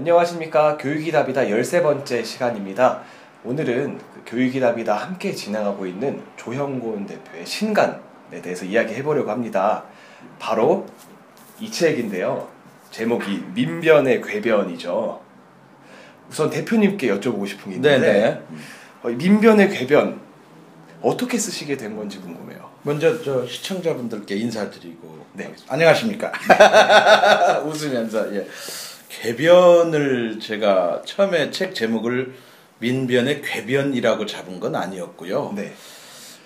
안녕하십니까. 교육이 답이다 13번째 시간입니다. 오늘은 그 교육이 답이다 함께 진행하고 있는 조형곤 대표의 신간에 대해서 이야기해 보려고 합니다. 바로 이 책인데요. 제목이 민변의 궤변이죠. 우선 대표님께 여쭤보고 싶은 게 있는데 네네. 어, 민변의 궤변 어떻게 쓰시게 된 건지 궁금해요. 먼저 저 시청자분들께 인사드리고 네. 안녕하십니까 웃으면서 예. 궤변을 제가 처음에 책 제목을 민변의 궤변이라고 잡은 건 아니었고요. 네.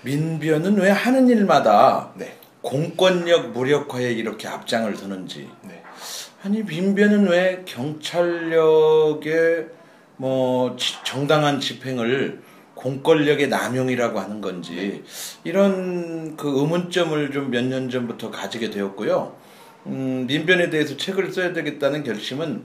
민변은 왜 하는 일마다 네. 공권력 무력화에 이렇게 앞장을 서는지 네. 아니 민변은 왜 경찰력의 뭐 지- 정당한 집행을 공권력의 남용이라고 하는 건지 이런 그 의문점을 좀 몇 년 전부터 가지게 되었고요. 음, 민변에 대해서 책을 써야 되겠다는 결심은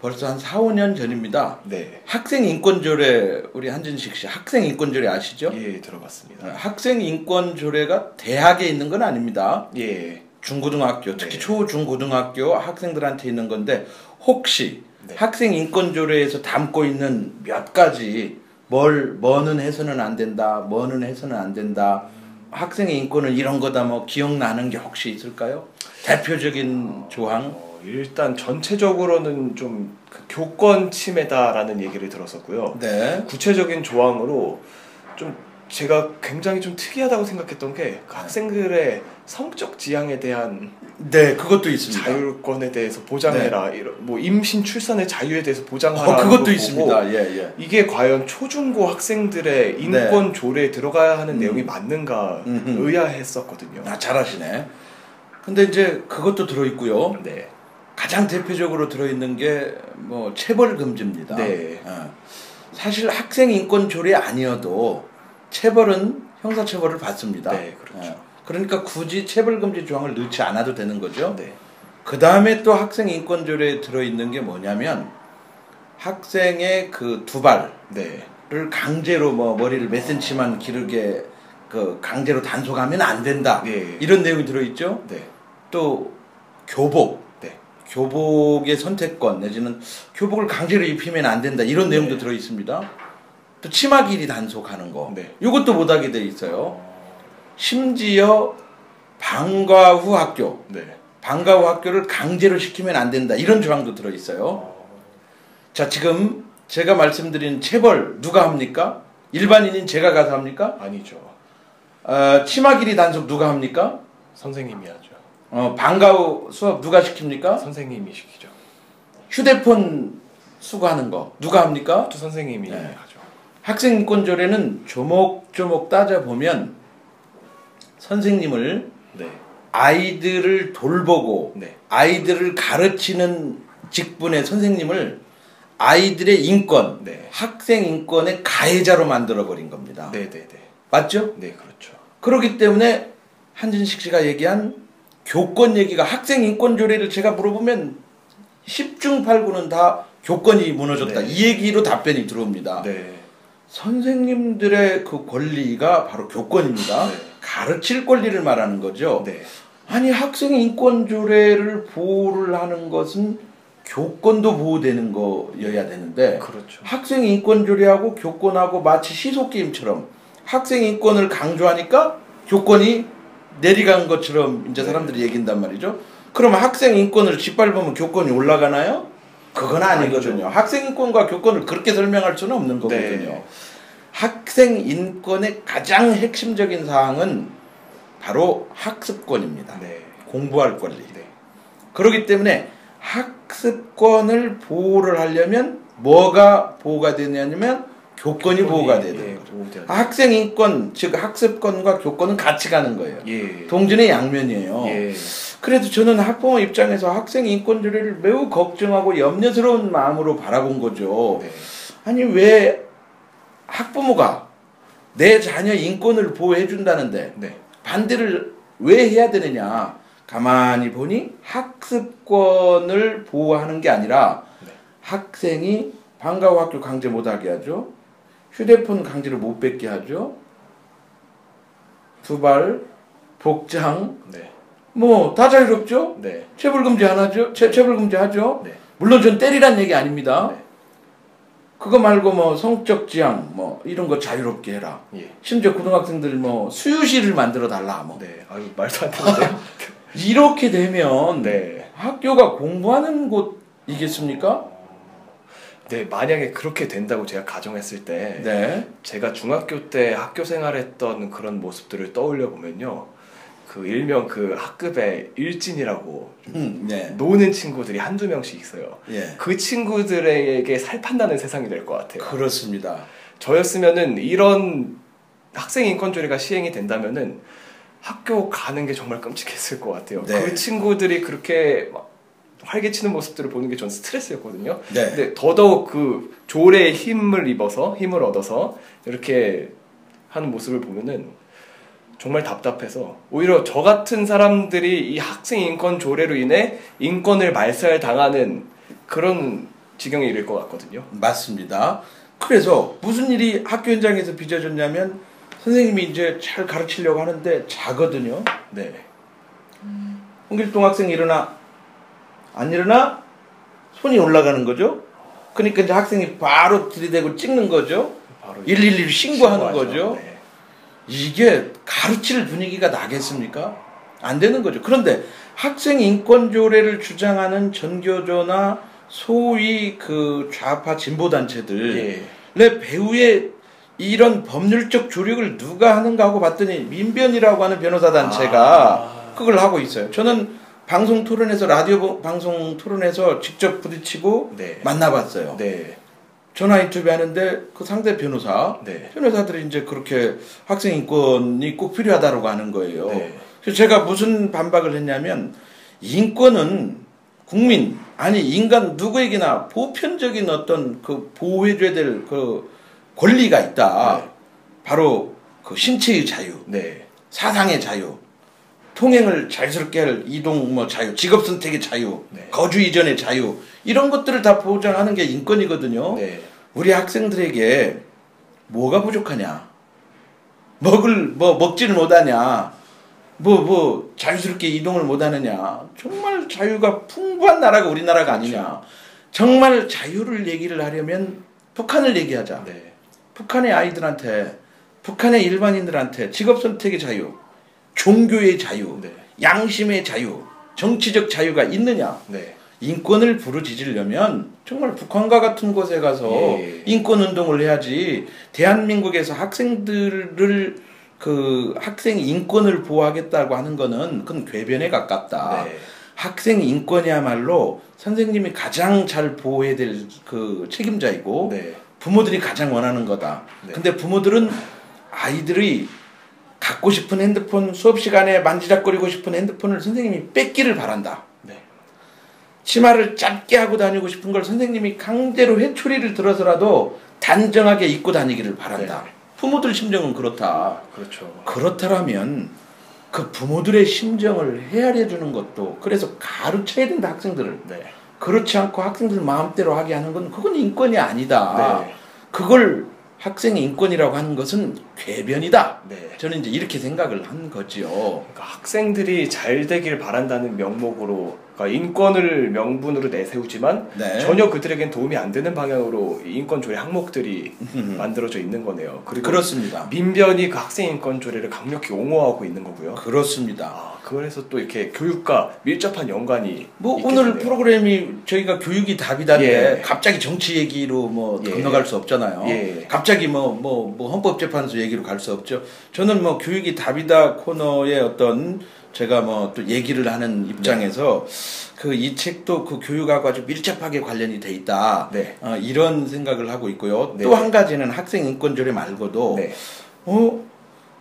벌써 한 4, 5년 전입니다. 네. 학생 인권조례 우리 한진식 씨 학생 인권조례 아시죠? 예, 들어봤습니다. 학생 인권조례가 대학에 있는 건 아닙니다. 예. 중고등학교 특히 네. 초 중고등학교 학생들한테 있는 건데 혹시 네. 학생 인권조례에서 담고 있는 몇 가지 뭘 뭐는 해서는 안 된다 뭐는 해서는 안 된다 학생의 인권은 이런 거다 뭐 기억나는 게 혹시 있을까요? 대표적인 조항 어, 일단 전체적으로는 좀그 교권 침해다라는 얘기를 들었었고요. 네 구체적인 조항으로 좀 제가 굉장히 좀 특이하다고 생각했던 게 그 학생들의 성적 지향에 대한 네, 그것도 있습니다. 자율권에 대해서 보장해라. 이런 뭐 임신 출산의 자유에 대해서 보장하라. 어, 그것도 있습니다. 예, 예. 이게 과연 초중고 학생들의 인권 조례에 들어가야 하는 내용이 맞는가 네. 음흠. 의아했었거든요. 아 잘하시네. 근데 이제 그것도 들어 있고요. 네. 가장 대표적으로 들어 있는 게 뭐 체벌 금지입니다. 네. 어. 사실 학생 인권 조례 아니어도 체벌은 형사 체벌을 받습니다. 네, 그렇죠. 어. 그러니까 굳이 체벌 금지 조항을 넣지 않아도 되는 거죠. 네. 그 다음에 또 학생 인권 조례에 들어있는 게 뭐냐면 학생의 그 두발을 네. 강제로 뭐 머리를 몇 센치만 기르게 그 강제로 단속하면 안 된다. 네. 이런 내용이 들어있죠. 네. 또 교복 네. 교복의 선택권 내지는 교복을 강제로 입히면 안 된다 이런 네. 내용도 들어 있습니다. 또 치마 길이 단속하는 거 네. 이것도 못하게 돼 있어요. 심지어 방과 후 학교 네. 방과 후 학교를 강제로 시키면 안 된다 이런 조항도 들어 있어요. 자 지금 제가 말씀드린 체벌 누가 합니까? 일반인인 제가 가서 합니까? 아니죠. 어, 치마 길이 단속 누가 합니까? 선생님이 하죠. 어, 방과 후 수업 누가 시킵니까? 선생님이 시키죠. 휴대폰 수거하는 거 누가 합니까? 또 선생님이 네. 하죠. 학생 인권 조례는 조목조목 따져 보면 선생님을 네. 아이들을 돌보고 네. 아이들을 가르치는 직분의 선생님을 아이들의 인권, 네. 학생 인권의 가해자로 만들어 버린 겁니다. 네, 네, 네. 맞죠? 네, 그렇죠. 그렇기 때문에 한진식 씨가 얘기한 교권 얘기가 학생 인권 조례를 제가 물어보면 10중 8구는 다 교권이 무너졌다. 네. 이 얘기로 답변이 들어옵니다. 네. 선생님들의 그 권리가 바로 교권입니다. 네. 가르칠 권리를 말하는 거죠. 네. 아니 학생 인권 조례를 보호를 하는 것은 교권도 보호되는 거여야 되는데 그렇죠. 학생 인권 조례하고 교권하고 마치 시속 게임처럼 학생 인권을 강조하니까 교권이 내리간 것처럼 이제 사람들이 얘긴단 말이죠. 그럼 학생 인권을 짓밟으면 교권이 올라가나요? 그건 아니거든요. 학생 인권과 교권을 그렇게 설명할 수는 없는 거거든요. 네. 학생 인권의 가장 핵심적인 사항은 바로 학습권입니다. 네. 공부할 권리. 네. 그렇기 때문에 학습권을 보호를 하려면 뭐가 보호가 되냐면 교권이 보호가 돼야 되는 예, 거죠. 학생 인권, 즉 학습권과 교권은 같이 가는 거예요. 예. 동전의 양면이에요. 예. 그래도 저는 학부모 입장에서 학생 인권 조례를 매우 걱정하고 염려스러운 마음으로 바라본 거죠. 네. 아니 왜 학부모가 내 자녀 인권을 보호해 준다는데 네. 반대를 왜 해야 되느냐? 가만히 보니 학습권을 보호하는 게 아니라 네. 학생이 방과 후 학교 강제 못하게 하죠. 휴대폰 강제로 못 뺏게 하죠. 두발, 복장, 네. 뭐 다 자유롭죠. 네. 체불 금지 안 하죠. 체, 체불 금지 하죠. 네. 물론 전 때리란 얘기 아닙니다. 네. 그거 말고 뭐 성적 지향 뭐 이런 거 자유롭게 해라. 예. 심지어 고등학생들 뭐 수유실을 만들어 달라 뭐 네. 아유 말도 안 되는데요. 이렇게 되면 네. 학교가 공부하는 곳이겠습니까? 네, 만약에 그렇게 된다고 제가 가정했을 때 네. 제가 중학교 때 학교 생활했던 그런 모습들을 떠올려 보면요. 그 일명 그 학급에 일진이라고 음, 네. 노는 친구들이 한두 명씩 있어요. 예. 그 친구들에게 살판나는 세상이 될 것 같아요. 그렇습니다. 저였으면은 이런 학생 인권 조례가 시행이 된다면은 학교 가는 게 정말 끔찍했을 것 같아요. 네. 그 친구들이 그렇게 막 활개치는 모습들을 보는 게 전 스트레스였거든요. 네. 근데 더더욱 그 조례에 힘을 입어서 힘을 얻어서 이렇게 하는 모습을 보면은 정말 답답해서 오히려 저 같은 사람들이 이 학생 인권 조례로 인해 인권을 말살당하는 그런 지경에 이를 것 같거든요. 맞습니다. 그래서 무슨 일이 학교 현장에서 빚어졌냐면 선생님이 이제 잘 가르치려고 하는데 자거든요. 네. 홍길동 학생 일어나 안 일어나 손이 올라가는 거죠. 그러니까 이제 학생이 바로 들이대고 찍는 거죠. 바로 112 신고하는 신고하죠. 거죠. 네. 이게 가르칠 분위기가 나겠습니까? 안 되는 거죠. 그런데 학생 인권 조례를 주장하는 전교조나 소위 그 좌파 진보 단체들의 예. 배후에 이런 법률적 조력을 누가 하는가 하고 봤더니 민변이라고 하는 변호사 단체가 아. 그걸 하고 있어요. 저는 방송 토론에서 라디오 보- 방송 토론에서 직접 부딪히고 네. 만나봤어요. 네. 전화 인터뷰 하는데 그 상대 변호사 네. 변호사들이 이제 그렇게 학생 인권이 꼭 필요하다고 하는 거예요. 네. 그래서 제가 무슨 반박을 했냐면 인권은 국민 아니 인간 누구에게나 보편적인 어떤 그 보호해줘야 될 그 권리가 있다. 네. 바로 그 신체의 자유, 네. 사상의 자유, 통행을 자유스럽게 할 이동 뭐 자유, 직업 선택의 자유, 네. 거주 이전의 자유 이런 것들을 다 보장하는 게 인권이거든요. 네. 우리 학생들에게 뭐가 부족하냐? 먹을 뭐 먹지를 못하냐? 뭐뭐 자유스럽게 이동을 못하느냐? 정말 자유가 풍부한 나라가 우리나라가 아니냐? 정말 자유를 얘기를 하려면 북한을 얘기하자. 네. 북한의 아이들한테 북한의 일반인들한테 직업 선택의 자유, 종교의 자유, 네. 양심의 자유, 정치적 자유가 있느냐? 네. 인권을 부르짖으려면 정말 북한과 같은 곳에 가서 예. 인권 운동을 해야지 대한민국에서 학생들을 그 학생 인권을 보호하겠다고 하는 거는 그건 궤변에 가깝다. 네. 학생 인권이야말로 선생님이 가장 잘 보호해야 될 그 책임자이고 네. 부모들이 가장 원하는 거다. 네. 근데 부모들은 아이들이 갖고 싶은 핸드폰 수업 시간에 만지작거리고 싶은 핸드폰을 선생님이 뺏기를 바란다. 네. 치마를 짧게 하고 다니고 싶은 걸 선생님이 강제로 회초리를 들어서라도 단정하게 입고 다니기를 바란다. 네. 부모들 심정은 그렇다. 그렇죠. 그렇다면 그 부모들의 심정을 헤아려 주는 것도 그래서 가르쳐야 된다 학생들을. 네. 그렇지 않고 학생들 마음대로 하게 하는 건 그건 인권이 아니다. 네. 그걸 학생의 인권이라고 하는 것은 궤변이다. 네. 저는 이제 이렇게 생각을 한 거지요. 그러니까 학생들이 잘 되길 바란다는 명목으로 그러니까 인권을 명분으로 내세우지만 네. 전혀 그들에겐 도움이 안 되는 방향으로 이 인권 조례 항목들이 만들어져 있는 거네요. 그리고 그렇습니다. 민변이 그 학생 인권 조례를 강력히 옹호하고 있는 거고요. 그렇습니다. 아, 그래서 또 이렇게 교육과 밀접한 연관이 뭐 오늘 되네요. 프로그램이 저희가 교육이 답이다인데 예. 갑자기 정치 얘기로 뭐 예. 건너갈 수 없잖아요. 예. 갑자기 뭐뭐뭐 헌법재판소 얘기로 갈 수 없죠. 저는 뭐 교육이 답이다 코너의 어떤 제가 뭐 또 얘기를 하는 입장에서 그이 책도 그 교육하고 아주 밀접하게 관련이 돼 있다. 네. 어, 이런 생각을 하고 있고요. 네. 또한 가지는 학생 인권 조례 말고도 네. 어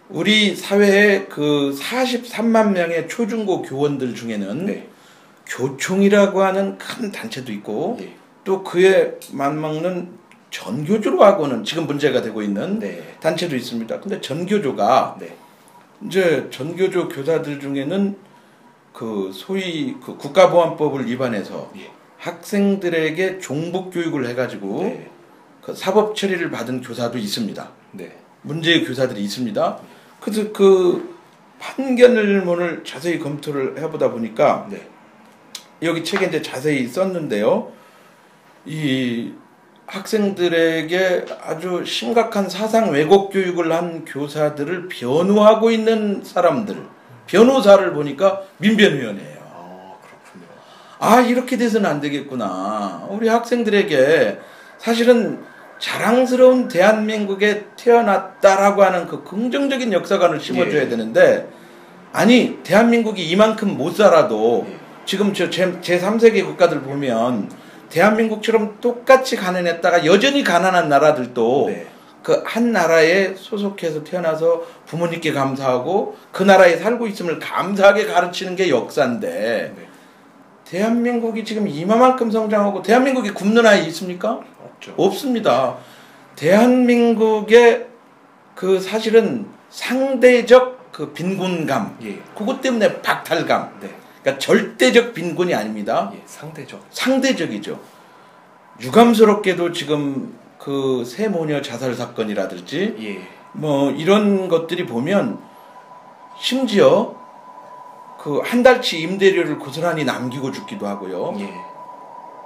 우리 사회에 그 43만 명의 초중고 교원들 중에는 네. 교총이라고 하는 큰 단체도 있고 예. 또 그에 맞먹는 전교조로 하고는 지금 문제가 되고 있는 네. 단체도 있습니다. 근데 전교조가 네. 이제 전교조 교사들 중에는 그 소위 그 국가보안법을 위반해서 예. 학생들에게 종북 교육을 해가지고 네. 그 사법 처리를 받은 교사도 있습니다. 네. 문제의 교사들이 있습니다. 그래서 그 판결을 자세히 검토를 해보다 보니까 네. 여기 책에 이제 자세히 썼는데요. 이 학생들에게 아주 심각한 사상 왜곡 교육을 한 교사들을 변호하고 있는 사람들, 변호사를 보니까 민변위원회예요. 아, 그렇군요. 아 이렇게 돼서는 안 되겠구나. 우리 학생들에게 사실은 자랑스러운 대한민국에 태어났다라고 하는 그 긍정적인 역사관을 심어줘야 예. 되는데 아니 대한민국이 이만큼 못 살아도 예. 지금 저 제, 제3세계 국가들 보면 대한민국처럼 똑같이 가난했다가 여전히 가난한 나라들도 네. 그한 나라에 소속해서 태어나서 부모님께 감사하고 그 나라에 살고 있음을 감사하게 가르치는 게 역사인데 네. 대한민국이 지금 이만큼 성장하고 대한민국이 굶는 아이 있습니까? 없죠. 없습니다. 대한민국의 그 사실은 상대적 그 빈곤감 예. 그것 때문에 박탈감 네. 그러니까 절대적 빈곤이 아닙니다. 예. 상대적. 상대적이죠. 유감스럽게도 지금 그 세모녀 자살 사건이라든지 예. 뭐 이런 것들이 보면 심지어 그 한 달치 임대료를 고스란히 남기고 죽기도 하고요. 예.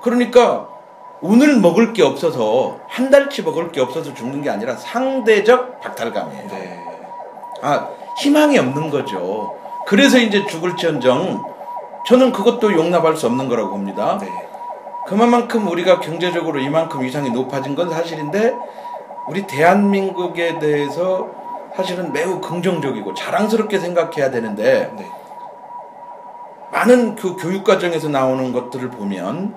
그러니까 오늘 먹을 게 없어서 한 달치 먹을 게 없어서 죽는 게 아니라 상대적 박탈감이에요. 네. 아 희망이 없는 거죠. 그래서 이제 죽을지언정 저는 그것도 용납할 수 없는 거라고 봅니다. 네. 그만큼 우리가 경제적으로 이만큼 이상이 높아진 건 사실인데 우리 대한민국에 대해서 사실은 매우 긍정적이고 자랑스럽게 생각해야 되는데 네. 많은 그 교육 과정에서 나오는 것들을 보면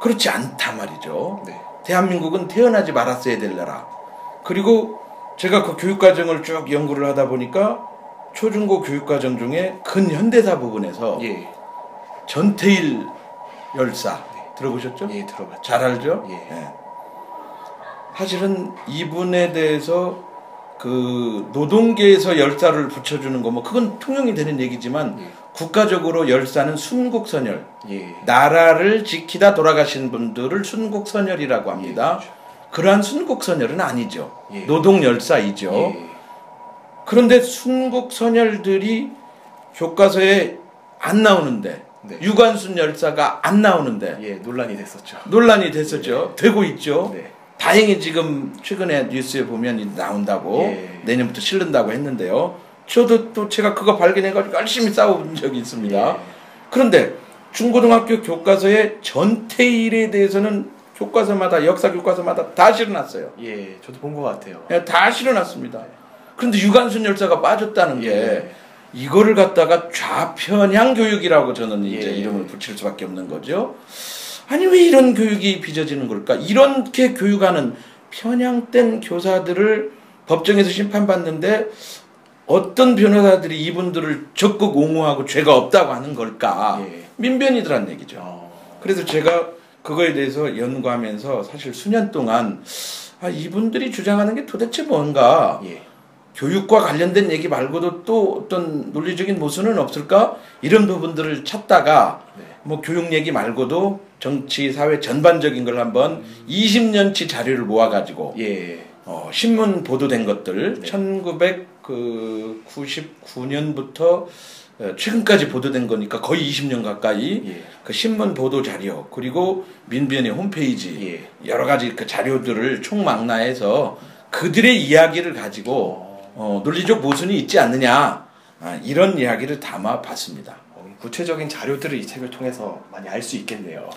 그렇지 않다 말이죠. 네. 대한민국은 태어나지 말았어야 될 나라. 그리고 제가 그 교육 과정을 쭉 연구를 하다 보니까 초중고 교육 과정 중에 근현대사 부분에서 예. 전태일 열사 들어보셨죠? 예, 들어봤죠. 잘 알죠? 예. 예. 사실은 이분에 대해서 그 노동계에서 열사를 붙여주는 거 뭐 그건 통용이 되는 얘기지만 예. 국가적으로 열사는 순국선열 예. 나라를 지키다 돌아가신 분들을 순국선열이라고 합니다. 그러한 순국선열은 아니죠. 예. 노동열사이죠. 예. 그런데 순국선열들이 교과서에 안 나오는데 네. 유관순 열사가 안 나오는데 예, 논란이 됐었죠. 논란이 됐었죠. 되고 있죠. 네. 다행히 지금 최근에 뉴스에 보면 이 나온다고 예. 내년부터 실른다고 했는데요. 저도 또 제가 그거 발견해가지고 열심히 싸워본 적이 있습니다. 예. 그런데 중고등학교 교과서에 전태일에 대해서는 교과서마다 역사 교과서마다 다 실어놨어요. 예, 저도 본 것 같아요. 예, 다 실어놨습니다. 그런데 유관순 열사가 빠졌다는 게 예. 이거를 갖다가 좌편향 교육이라고 저는 이제 예. 이름을 붙일 수밖에 없는 거죠. 아니 왜 이런 교육이 빚어지는 걸까? 이렇게 교육하는 편향된 교사들을 법정에서 심판받는데 어떤 변호사들이 이분들을 적극 옹호하고 죄가 없다고 하는 걸까? 예. 민변이더란 얘기죠. 어, 그래서 제가 그거에 대해서 연구하면서 사실 수년 동안 아, 이분들이 주장하는 게 도대체 뭔가 예. 교육과 관련된 얘기 말고도 또 어떤 논리적인 모순은 없을까? 이런 부분들을 찾다가 네. 뭐 교육 얘기 말고도 정치, 사회 전반적인 걸 한번 20년치 자료를 모아 가지고 예. 어, 신문 보도된 것들 네. 1999년부터 어, 최근까지 보도된 거니까 거의 20년 가까이 예. 그 신문 보도 자료 그리고 민변의 홈페이지 예. 여러 가지 그 자료들을 총망라해서 그들의 이야기를 가지고 어, 어, 논리적 모순이 있지 않느냐 아, 이런 이야기를 담아봤습니다. 어, 구체적인 자료들을 이 책을 통해서 많이 알 수 있겠네요.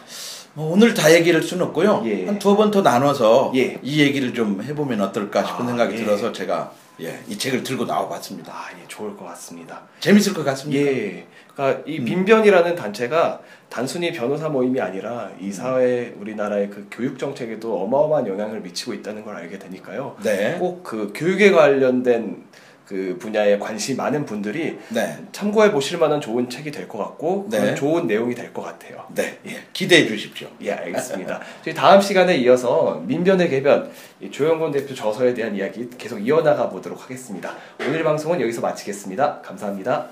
뭐 오늘 다 얘기를 수는 없고요. 예. 한두번더 나눠서 예. 이 얘기를 좀 해보면 어떨까 싶은 아, 생각이 예. 들어서 제가 예, 이 책을 들고 나와봤습니다. 아, 예, 좋을 것 같습니다. 재밌을 것 같습니다. 예. 그러니까 이 음. 민변이라는 단체가 단순히 변호사 모임이 아니라 이 사회 우리나라의 그 교육 정책에도 어마어마한 영향을 미치고 있다는 걸 알게 되니까요. 네. 꼭 그 교육에 관련된 그 분야에 관심이 많은 분들이 네. 참고해 보실 만한 좋은 책이 될 것 같고 네. 좋은 내용이 될 것 같아요. 네. 예. 기대해 주십시오. 예, 알겠습니다. 저희 다음 시간에 이어서 민변의 개변, 이 조영곤 대표 저서에 대한 이야기 계속 이어나가 보도록 하겠습니다. 오늘 방송은 여기서 마치겠습니다. 감사합니다.